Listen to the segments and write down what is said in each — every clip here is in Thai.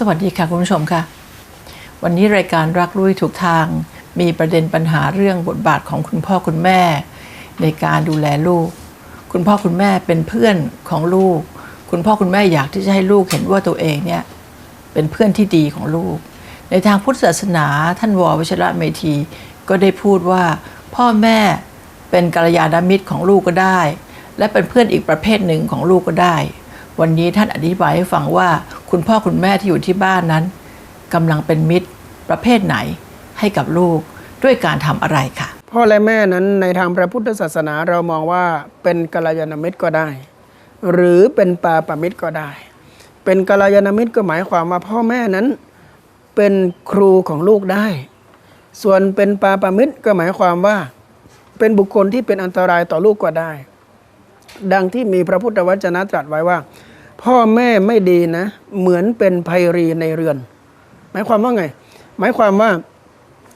สวัสดีค่ะคุณผู้ชมค่ะ วันนี้รายการรักลุยถูกทาง มีประเด็นปัญหาเรื่องบทบาทของคุณพ่อคุณแม่ ในการดูแลลูก คุณพ่อคุณแม่เป็นเพื่อนของลูก คุณพ่อคุณแม่อยากที่จะให้ลูกเห็นว่าตัวเองเนี่ยเป็นเพื่อนที่ดีของลูก ในทางพุทธศาสนาท่านววชระเมธีก็ได้พูดว่า พ่อแม่เป็นกัลยาณมิตรของลูกก็ได้ และเป็นเพื่อนอีกประเภทหนึ่งของลูกก็ได้ วันนี้ท่านอธิบายให้ฟังว่า คุณพ่อคุณแม่ที่อยู่ที่บ้านนั้นกำลังเป็นมิตรประเภทไหนให้กับลูกด้วยการทำอะไรค่ะ พ่อและแม่นั้นในทางพระพุทธศาสนาเรามองว่าเป็นกัลยาณมิตรก็ได้ หรือเป็นปาปมิตรก็ได้ เป็นกัลยาณมิตรก็หมายความว่าพ่อแม่นั้นเป็นครูของลูกได้ ส่วนเป็นปาปมิตรก็หมายความว่า เป็นบุคคลที่เป็นอันตรายต่อลูกก็ได้ ดังที่มีพระพุทธวจนะตรัสไว้ว่า พ่อแม่ไม่ดีนะ เหมือนเป็นไพรีในเรือน หมายความว่าไง หมายความว่า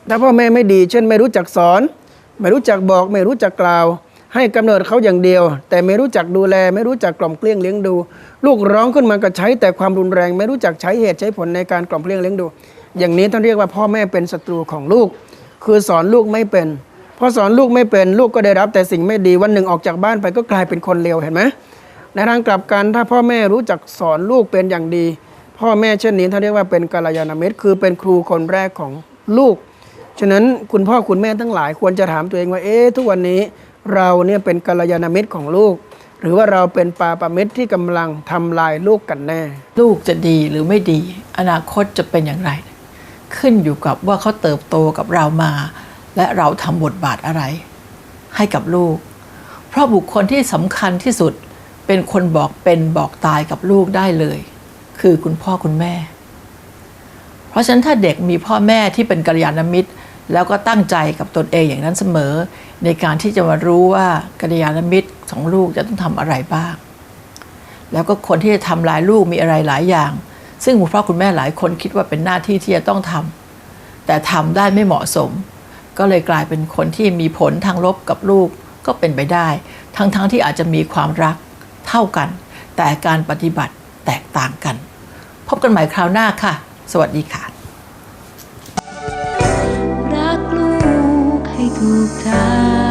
ถ้าพ่อแม่ไม่ดี เช่น ไม่รู้จักสอน ไม่รู้จักบอก ไม่รู้จักกล่าว ให้กำเนิดเขาอย่างเดียว แต่ไม่รู้จักดูแล ไม่รู้จักกล่อมเกลี้ยงเลี้ยงดู ลูกร้องขึ้นมาก็ใช้แต่ความรุนแรง ไม่รู้จักใช้เหตุใช้ผลในการกล่อมเกลี้ยงเลี้ยงดู อย่างนี้ท่านเรียกว่าพ่อแม่เป็นศัตรูของลูก คือสอนลูกไม่เป็นพอสอนลูกไม่เป็นลูกก็ได้รับแต่สิ่งไม่ดีวันหนึ่งออกจากบ้านไปก็กลายเป็นคนเลวเห็นไหม ในทางกลับกันถ้าพ่อแม่รู้จักสอนลูกเป็นอย่างดี พ่อแม่เช่นนี้ท่านเรียกว่าเป็นกัลยาณมิตร คือเป็นครูคนแรกของลูก ฉะนั้นคุณพ่อคุณแม่ทั้งหลายควรจะถามตัวเองว่าเอ๊ะทุกวันนี้เราเนี่ยเป็นกัลยาณมิตรของลูก หรือว่าเราเป็นปาปมิตรที่กำลังทำลายลูกกันแน่ ลูกจะดีหรือไม่ดี อนาคตจะเป็นอย่างไร ขึ้นอยู่กับว่าเขาเติบโตกับเรามา และเราทำบทบาทอะไร ให้กับลูก เพราะบุคคลที่สำคัญที่สุด เป็นคนบอกเป็นบอกตายกับลูกได้เลย คือคุณพ่อคุณแม่ เพราะฉะนั้นถ้าเด็กมีพ่อแม่ที่เป็นกัลยาณมิตร แล้วก็ตั้งใจกับตนเองอย่างนั้นเสมอ ในการที่จะมารู้ว่ากัลยาณมิตรของลูกจะต้องทำอะไรบ้าง แล้วก็คนที่จะทำลายลูกมีอะไรหลายอย่าง ซึ่งคุณพ่อคุณแม่หลายคนคิดว่าเป็นหน้าที่ที่จะต้องทำแต่ทำได้ไม่เหมาะสม ก็เลยกลายเป็นคนที่มีผลทางลบกับลูกก็เป็นไปได้ ทั้งๆทที่อาจจะมีความรัก เท่ากัน แต่การปฏิบัติแตกต่างกัน พบกันใหม่คราวหน้าค่ะ สวัสดีค่ะรักลูกให้ถูกทาง